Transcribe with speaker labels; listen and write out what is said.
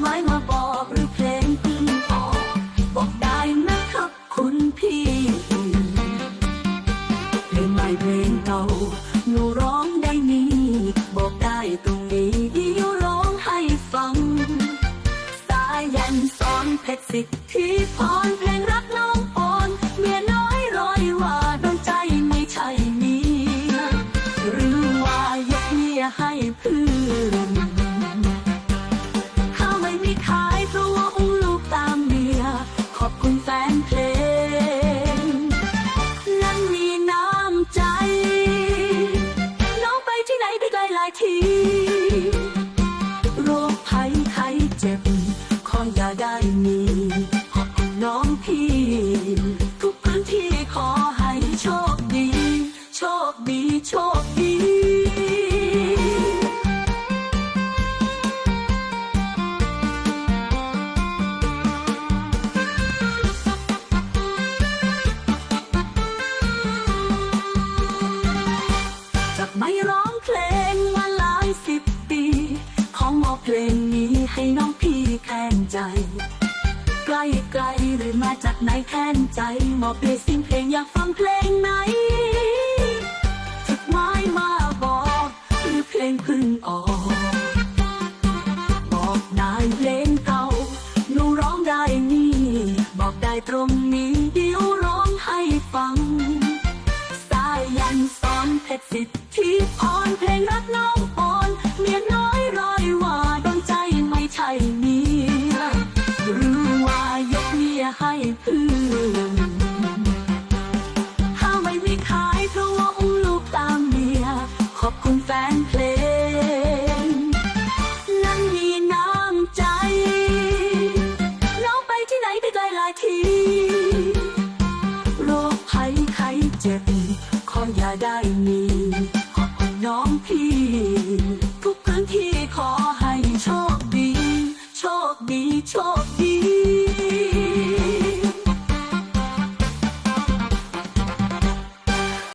Speaker 1: หมายมาบอกหรือเพลงอื่นบอกได้นะครับคุณพี่เพลงใหม่เพลงเก่าหนร้องได้นี่บอกได้ตรงนี้เดียวร้องให้ฟัง สายันสอนเพชรสิทธิพรเพลงรักน้องปอนเมียน้อยร้อยว่าโดนใจไม่ใช่มีหรือว่ายกมียให้เพื่อน ที โรคภัยไข้เจ็บ ขออย่าได้มี ขอบคุณน้องพี่ ทุกพื้นที่ขอให้โชคดี โชคดีโชค เพลงนี้ให้น้องพี่แทนใจไกลไกลๆหรือมาจากไหนแทนใจมอบเพลงสิ่งเพลงอยากฟังเพลงไหนจดหมายมาบอกหรือเพลงพึ่งออกบอกนายเพลงเก่าหนูร้องได้นี่ บอกได้ตรงนี้เดี๋ยวร้องให้ฟัง อย่ให้พื่นห้าไม่มีขายเพราะว่าอุ้มลูกตามเมีย ขอบคุณแฟนเพลง นั้นมีน้ำใจ น้อไปที่ไหนไปไกลหลายที โรคภัยไข้เจ็บ ขออย่าได้มี ขอบคุณน้องพี่ ทุกพื้นที่ขอให้โชคดี โชคดี โชค